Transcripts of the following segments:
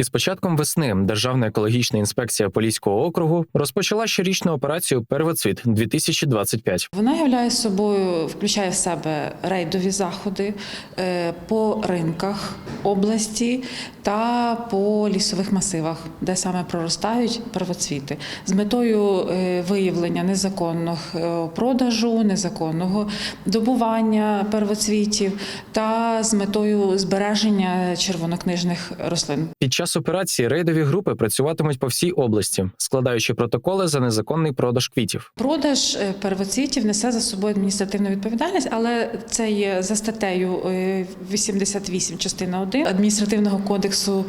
Із початком весни Державна екологічна інспекція Поліського округу розпочала щорічну операцію Первоцвіт 2025 Вона являє собою, включає в себе рейдові заходи е, по ринках області та по лісових масивах, де саме проростають первоцвіти, з метою е, виявлення незаконного е, продажу, незаконного добування первоцвітів та з метою збереження червонокнижних рослин. Під час операції рейдові групи працюватимуть по всій області, складаючи протоколи за незаконний продаж квітів. Продаж е, первоцвітів несе за собою адміністративну відповідальність, але це є за статтею е, 88 частина 1 адміністративного кодексу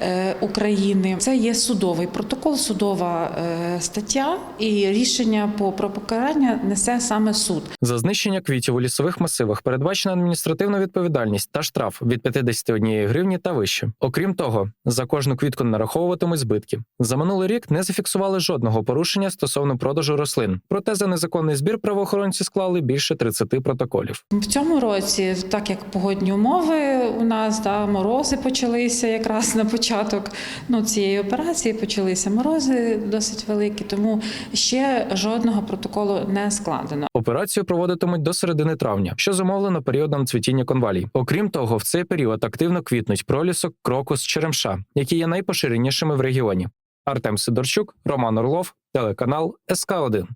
е, України. Це є судовий протокол, судова е, стаття, і рішення по про покарання несе саме суд. За знищення квітів у лісових масивах передбачена адміністративна відповідальність та штраф від 51 гривні та вище. Окрім того, за кожну квітку нараховуватимуть збитки. За минулий рік не зафіксували жодного порушення стосовно продажу рослин. Проте за незаконний збір правоохоронці склали більше 30 протоколів. В цьому році, так як погодні умови у нас да, морози почалися якраз на початок ну, цієї операції, почалися морози досить великі, тому ще жодного протоколу не складено. Операцію проводитимуть до середини травня, що зумовлено періодом цвітіння конвалій. Окрім того, в цей період активно квітнуть пролісок, крокус, черемша, які є найпоширенішими в регіоні. Артем Сидорчук, Роман Орлов, телеканал СК 1